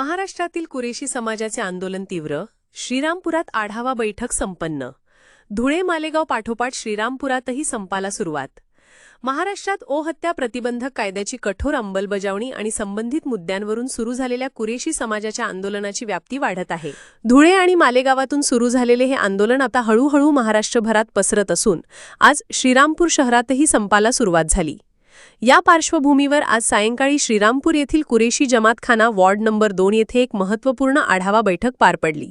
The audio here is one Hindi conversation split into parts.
महाराष्ट्रातील कुरेशी समाजाचे आंदोलन तीव्र श्रीरामपुरात आढावा बैठक संपन्न. धुळे मालेगाव पाठोपाठ श्रीरामपुरातही संपाला सुरुवात. महाराष्ट्रात ओ हत्या प्रतिबंधक कायद्याची कठोर अंमलबजावणी आणि संबंधित मुद्द्यांवरून सुरू झालेल्या कुरेशी समाजाच्या आंदोलनाची व्याप्ती वाढत आहे. धुळे आणि मालेगावातून सुरू झालेले हे आंदोलन आता हळूहळू महाराष्ट्रभरात पसरत असून आज श्रीरामपूर शहरातही संपाला सुरुवात झाली. या पार्श्वभूमीवर आज सायंकाळी श्रीरामपूर येथील कुरेशी जमातखाना वॉर्ड नंबर दोन येथे एक महत्त्वपूर्ण आढावा बैठक पार पडली.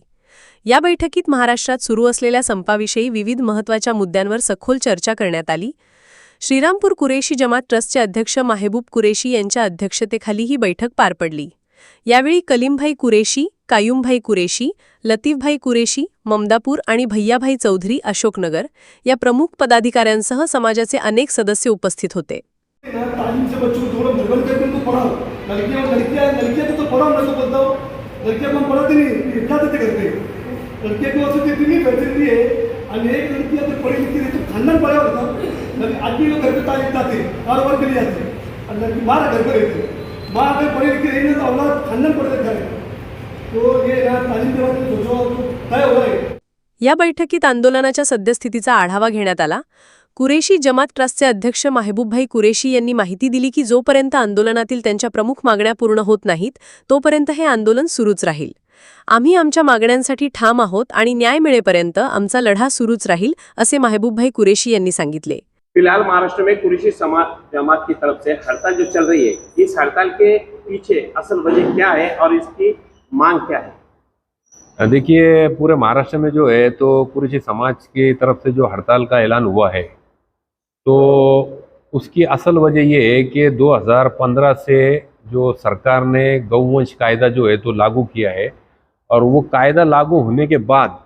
या बैठकीत महाराष्ट्रात सुरू असलेल्या संपाविषयी विविध महत्त्वाच्या मुद्द्यांवर सखोल चर्चा करण्यात आली. श्रीरामपूर कुरेशी जमात ट्रस्टचे अध्यक्ष माहेबूब कुरेशी यांच्या अध्यक्षतेखाली ही बैठक पार पडली. यावेळी कलीमभाई कुरेशी कायुमभाई कुरेशी लतीफभाई कुरेशी ममदापूर आणि भैयाभाई चौधरी अशोकनगर या प्रमुख पदाधिकाऱ्यांसह समाजाचे अनेक सदस्य उपस्थित होते. ना बच्चों को थोड़ा भगवान करके उनको पढ़ाओ लड़कियां लड़कियां लड़कियां तो, तो पढ़ाओ ना तो बताओ लड़कियां को पढ़ाते नहीं इतना देते करते लड़कियां को असं इतनी फैसिलिटी है आणि एक लड़की अगर पढ़ी लिखी तो खानदान पढ़ा होता. आदमी घर पे जाते कारोबार के लिए जाते और लड़की घर पर रहती माँ अगर पढ़ी लिखी रही ना तो औलाद खानदान है तो ये ना तालीम के सोचो तय हो रहा है या बैठकीत आंदोलनाच्या सद्यस्थितीचा आढावा घेण्यात आला. कुरेशी जमात ट्रस्टचे अध्यक्ष माहेबूबभाई कुरेशी यांनी माहिती दिली की जोपर्यंत आंदोलनातील त्यांच्या प्रमुख मागण्या पूर्ण होत नाहीत तोपर्यंत हे आंदोलन सुरूच राहील. आम्ही आमच्या मागण्यांसाठी ठाम आहोत आणि न्याय मिळेपर्यंत आमचा लढा सुरूच राहील असे माहेबूबभाई कुरेशी यांनी सांगितले. फिलहाल महाराष्ट्र में कुरेशी समाज जमात की तरफ से हड़ताल जो चल रही है इस हड़ताल के पीछे असल वजह क्या है और इसकी मांग क्या है? देखिए पूरे महाराष्ट्र में जो है तो कुरेशी समाज की तरफ से जो हड़ताल का ऐलान हुआ है तो उसकी असल वजह ये है कि 2015 से जो सरकार ने गौवंश कायदा जो है तो लागू किया है और वो कायदा लागू होने के बाद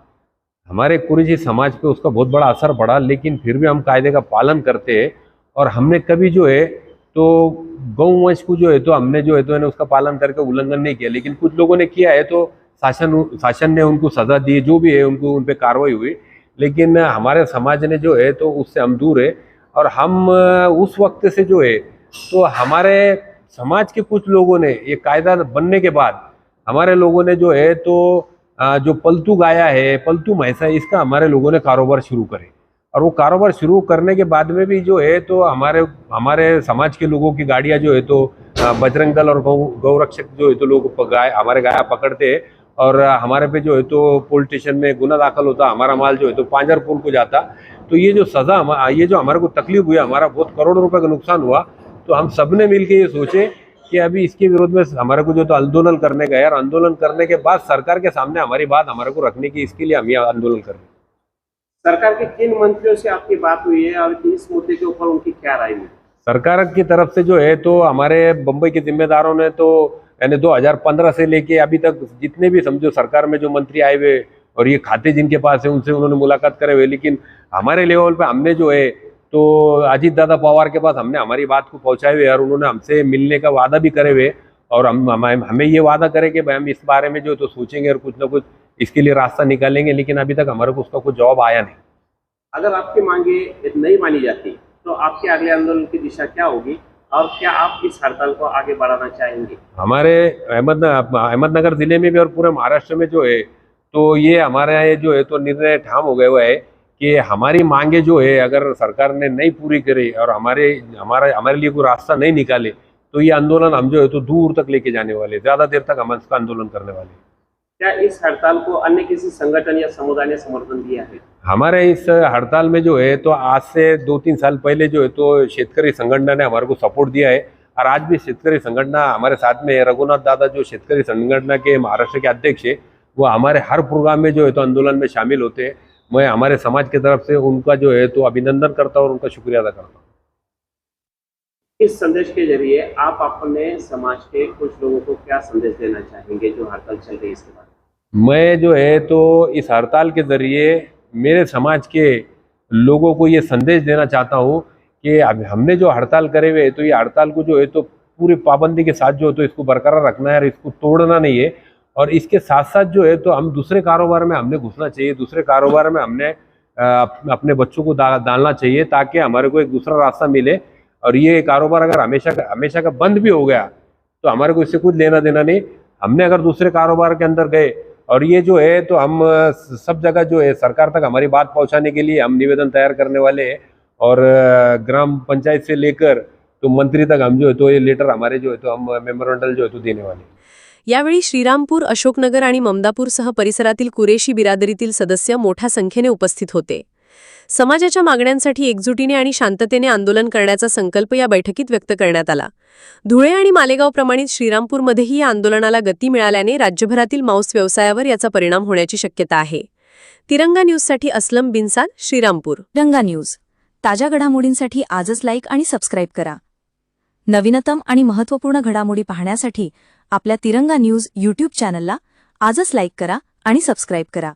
हमारे कुरेशी समाज पे उसका बहुत बड़ा असर पड़ा, लेकिन फिर भी हम कायदे का पालन करते हैं और हमने कभी जो है तो गौवंश को जो है तो हमने जो है तो है उसका पालन करके उल्लंघन नहीं किया, लेकिन कुछ लोगों ने किया है तो शासन शासन ने उनको सज़ा दी जो भी है उनको उन पर कार्रवाई हुई। लेकिन हमारे समाज ने जो है तो उससे हम दूर है। और हम उस वक्त से जो है तो हमारे समाज के कुछ लोगों ने, ये कायदा बनने के बाद हमारे लोगों ने जो है तो जो पलतू गाया है, पलतू महसा है, इसका हमारे लोगों ने कारोबार शुरू करे। और वो कारोबार शुरू करने के बाद में भी जो है तो हमारे हमारे समाज के लोगों की गाड़ियाँ जो है तो बजरंग दल और गौ गौरक्षक जो है तो लोग गाय, हमारे गाया पकड़ते और हमारे पे जो है तो पुलिस स्टेशन में गुना दाखिल होता, हमारा माल जो है तो पांजरपुर को जाता। तो ये जो सज़ा हम ये जो हमारे को तकलीफ़ हुई हमारा बहुत करोड़ों रुपए का नुकसान हुआ तो हम सबने मिल ये सोचे कि अभी इसके विरोध में हमारे को जो तो आंदोलन करने का है और आंदोलन करने के बाद सरकार के सामने हमारी बात हमारे को रखने की इसके लिए हम ये आंदोलन कर रहे हैं। सरकार के किन मंत्रियों से आपकी बात हुई है और इस मुद्दे के ऊपर उनकी क्या राय हुई सरकार की तरफ़ से जो है तो हमारे बम्बई के जिम्मेदारों ने तो यानी 2015 से लेके अभी तक जितने भी समझो सरकार में जो मंत्री आए हुए और ये खाते जिनके पास है उनसे उन्होंने मुलाकात करे हुए। लेकिन हमारे लेवल पे हमने जो है तो अजीत दादा पवार के पास हमने हमारी बात को पहुँचाए हुए और उन्होंने हमसे मिलने का वादा भी करे हुए। और हम हम- हमें ये वादा करे कि भाई हम इस बारे में जो तो सोचेंगे और कुछ ना कुछ इसके लिए रास्ता निकालेंगे लेकिन अभी तक हमारे को उसका कुछ जवाब आया नहीं। अगर आपकी मांगे नहीं मानी जाती तो आपके अगले आंदोलन की दिशा क्या होगी और क्या आप इस हड़ताल को आगे बढ़ाना चाहेंगे? हमारे अहमद अहमदनगर ज़िले में भी और पूरे महाराष्ट्र में जो है तो ये हमारे यहाँ जो है तो निर्णय ठाम हो गया हुआ है कि हमारी मांगे जो है अगर सरकार ने नहीं पूरी करी और हमारे हमारे हमारे लिए कोई रास्ता नहीं निकाले तो ये आंदोलन हम जो है तो दूर तक लेके जाने वाले ज़्यादा देर तक हम इसका आंदोलन करने वाले हैं। क्या इस हड़ताल को अन्य किसी संगठन या समुदाय ने समर्थन दिया है हमारे इस हड़ताल में जो है तो आज से दो तीन साल पहले जो है तो शेतकरी संगठन ने हमारे को सपोर्ट दिया है और आज भी शेतकरी संगठना हमारे साथ में है रघुनाथ दादा जो शेतकरी संगठना के महाराष्ट्र के अध्यक्ष है वो हमारे हर प्रोग्राम में जो है तो आंदोलन में शामिल होते हैं। मैं हमारे समाज की तरफ़ से उनका जो है तो अभिनंदन करता हूँ और उनका शुक्रिया अदा करता हूँ। इस संदेश के ज़रिए आप अपने समाज के कुछ लोगों को क्या संदेश देना चाहेंगे जो हड़ताल चल रही है इसके बाद? मैं जो है तो इस हड़ताल के ज़रिए मेरे समाज के लोगों को ये संदेश देना चाहता हूँ कि हमने जो हड़ताल करे हुए तो ये हड़ताल को जो है तो पूरी पाबंदी के साथ जो है तो इसको बरकरार रखना है और इसको तोड़ना नहीं है। और इसके साथ साथ जो है तो हम दूसरे कारोबार में हमने घुसना चाहिए, दूसरे कारोबार में हमने अप- अपने बच्चों को डालना चाहिए ताकि हमारे को एक दूसरा रास्ता मिले। और ये कारोबार अगर हमेशा का हमेशा का बंद भी हो गया तो हमारे को इससे कुछ लेना देना नहीं। हमने अगर दूसरे कारोबार के अंदर गए और ये जो है तो हम सब जगह जो है, सरकार तक हमारी बात पहुँचाने के लिए हम निवेदन तैयार करने वाले हैं। और ग्राम पंचायत से लेकर तो मंत्री तक हम जो है तो ये लेटर हमारे जो है तो हम मेमोरेंडल जो है तो देने वाले यावेळी श्रीरामपूर अशोकनगर आणि ममदापूरसह परिसरातील कुरेशी बिरादरीतील सदस्य मोठ्या संख्येने उपस्थित होते. समाजाच्या मागण्यांसाठी एकजुटीने आणि शांततेने आंदोलन करण्याचा संकल्प या बैठकीत व्यक्त करण्यात आला. धुळे आणि मालेगाव प्रमाणित श्रीरामपूरमध्येही या आंदोलनाला गती मिळाल्याने राज्यभरातील मांस व्यवसायावर याचा परिणाम होण्याची शक्यता आहे. तिरंगा न्यूजसाठी असलम बिनसाल श्रीरामपूर. तिरंगा न्यूज. ताज्या घडामोडींसाठी आजच लाईक आणि सबस्क्राईब करा. नवीनतम आणि महत्त्वपूर्ण घडामोडी पाहण्यासाठी आपल्या तिरंगा न्यूज यूट्यूब चॅनलला आजच लाईक करा आणि सबस्क्राईब करा.